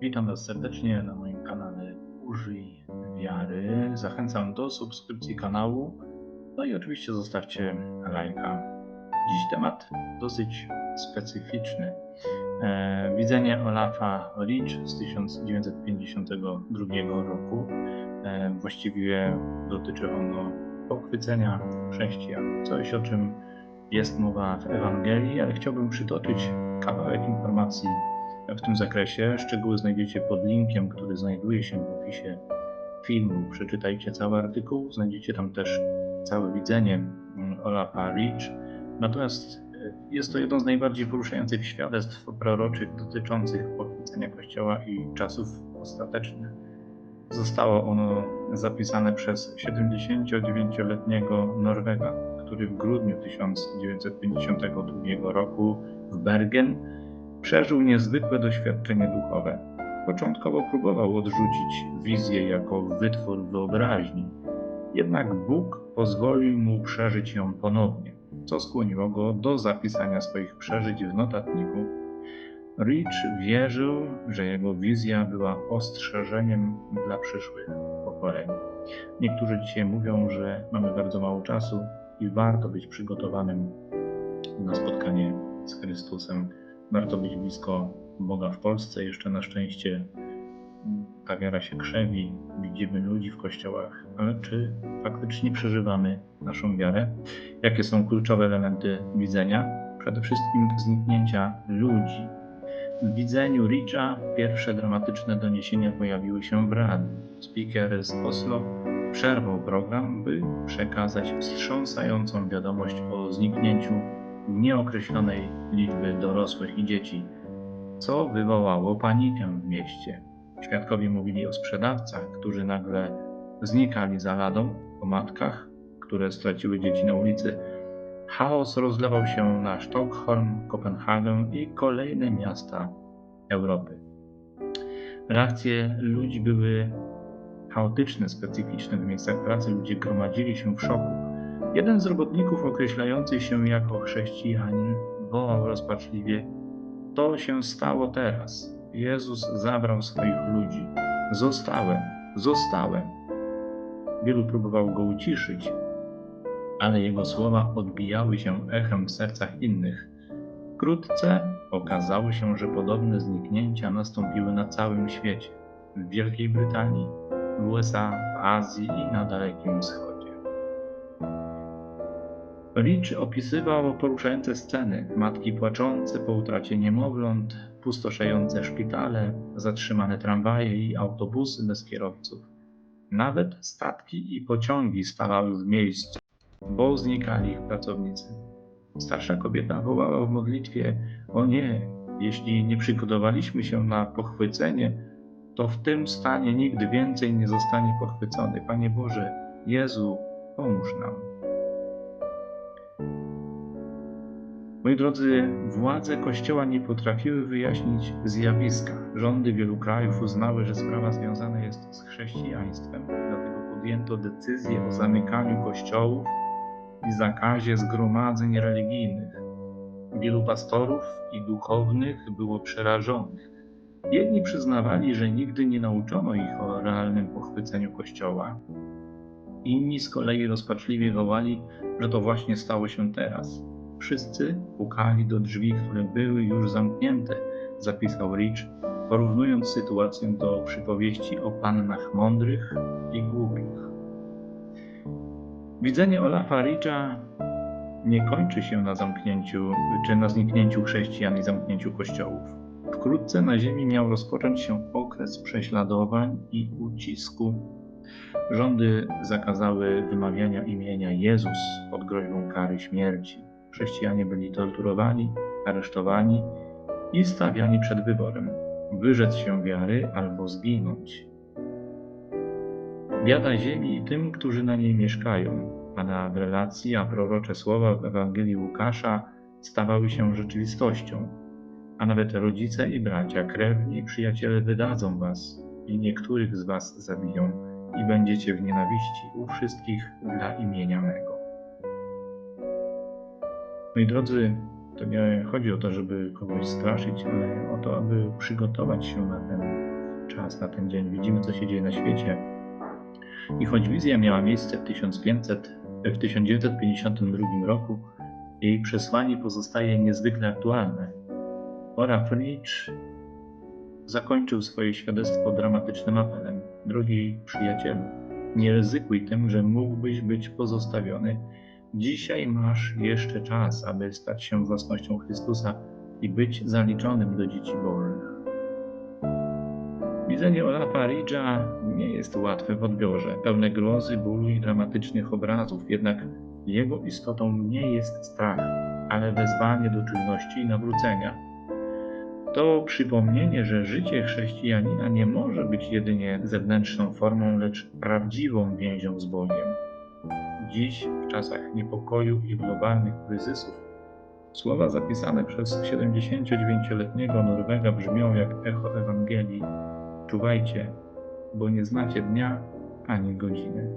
Witam Was serdecznie na moim kanale Użyj Wiary. Zachęcam do subskrypcji kanału. No i oczywiście zostawcie lajka. Dziś temat dosyć specyficzny. E, widzenie Olafa Rich z 1952 roku. E, właściwie dotyczy ono pochwycenia chrześcijan. Coś o czym jest mowa w Ewangelii, ale chciałbym przytoczyć kawałek informacji w tym zakresie. Szczegóły znajdziecie pod linkiem, który znajduje się w opisie filmu. Przeczytajcie cały artykuł, znajdziecie tam też całe widzenie Olafa Rich. Natomiast e, jest to jedno z najbardziej poruszających świadectw proroczych dotyczących pochwycenia Kościoła i czasów ostatecznych. Zostało ono zapisane przez 79-letniego Norwega, który w grudniu 1952 roku w Bergen przeżył niezwykłe doświadczenie duchowe. Początkowo próbował odrzucić wizję jako wytwór wyobraźni, jednak Bóg pozwolił mu przeżyć ją ponownie, co skłoniło go do zapisania swoich przeżyć w notatniku. Rich wierzył, że jego wizja była ostrzeżeniem dla przyszłych pokoleń. Niektórzy dzisiaj mówią, że mamy bardzo mało czasu i warto być przygotowanym na spotkanie z Chrystusem warto być blisko Boga w Polsce. Jeszcze na szczęście ta wiara się krzewi, widzimy ludzi w kościołach, ale czy faktycznie przeżywamy naszą wiarę? Jakie są kluczowe elementy widzenia? Przede wszystkim zniknięcia ludzi. W widzeniu Richa pierwsze dramatyczne doniesienia pojawiły się w radiu. Speaker z Oslo przerwał program, by przekazać wstrząsającą wiadomość o zniknięciu nieokreślonej liczby dorosłych i dzieci, co wywołało panikę w mieście. Świadkowie mówili o sprzedawcach, którzy nagle znikali za ladą, o matkach, które straciły dzieci na ulicy. Chaos rozlewał się na Sztokholm, Kopenhagę i kolejne miasta Europy. Reakcje ludzi były chaotyczne, specyficzne. W miejscach pracy ludzie gromadzili się w szoku. Jeden z robotników określający się jako chrześcijanin wołał rozpaczliwie: To się stało teraz. Jezus zabrał swoich ludzi. Zostałem, zostałem. Wielu próbowało go uciszyć, ale jego słowa odbijały się echem w sercach innych. Wkrótce okazało się, że podobne zniknięcia nastąpiły na całym świecie w Wielkiej Brytanii, w USA, w Azji i na Dalekim Wschodzie. Rich opisywał poruszające sceny, matki płaczące po utracie niemowląt, pustoszejące szpitale, zatrzymane tramwaje i autobusy bez kierowców. Nawet statki i pociągi stawały w miejscu, bo znikali ich pracownicy. Starsza kobieta wołała w modlitwie: O nie, jeśli nie przygotowaliśmy się na pochwycenie, to w tym stanie nigdy więcej nie zostanie pochwycony. Panie Boże, Jezu, pomóż nam. Moi drodzy, władze Kościoła nie potrafiły wyjaśnić zjawiska. Rządy wielu krajów uznały, że sprawa związana jest z chrześcijaństwem, dlatego podjęto decyzję o zamykaniu kościołów i zakazie zgromadzeń religijnych. Wielu pastorów i duchownych było przerażonych. Jedni przyznawali, że nigdy nie nauczono ich o realnym pochwyceniu kościoła. Inni z kolei rozpaczliwie wołali, że to właśnie stało się teraz. Wszyscy pukali do drzwi, które były już zamknięte, zapisał Rich, porównując sytuację do przypowieści o pannach mądrych i głupich. Widzenie Olafa Richa nie kończy się na zamknięciu czy na zniknięciu chrześcijan i zamknięciu kościołów. Wkrótce na ziemi miał rozpocząć się okres prześladowań i ucisku. Rządy zakazały wymawiania imienia Jezus pod groźbą kary śmierci. Chrześcijanie byli torturowani, aresztowani i stawiani przed wyborem: wyrzec się wiary albo zginąć. Biada ziemi i tym, którzy na niej mieszkają, a na w relacji, a prorocze słowa w Ewangelii Łukasza stawały się rzeczywistością. A nawet rodzice i bracia, krewni i przyjaciele wydadzą was i niektórych z was zabiją i będziecie w nienawiści u wszystkich dla imienia mego. Moi drodzy, to nie chodzi o to, żeby kogoś straszyć, ale o to, aby przygotować się na ten czas, na ten dzień. Widzimy, co się dzieje na świecie. I choć wizja miała miejsce w 1500, w 1952 roku, jej przesłanie pozostaje niezwykle aktualne. Ora Fritsch zakończył swoje świadectwo dramatycznym apelem. Drogi przyjacielu, nie ryzykuj tym, że mógłbyś być pozostawiony. Dzisiaj masz jeszcze czas, aby stać się własnością Chrystusa i być zaliczonym do dzieci Bożych. Widzenie Olafa Ridge'a nie jest łatwe w odbiorze, pełne grozy, bólu i dramatycznych obrazów, jednak jego istotą nie jest strach, ale wezwanie do czujności i nawrócenia. To przypomnienie, że życie chrześcijanina nie może być jedynie zewnętrzną formą, lecz prawdziwą więzią z Bogiem. Dziś, w czasach niepokoju i globalnych kryzysów, słowa zapisane przez 79-letniego Norwega brzmią jak echo Ewangelii. Czuwajcie, bo nie znacie dnia ani godziny.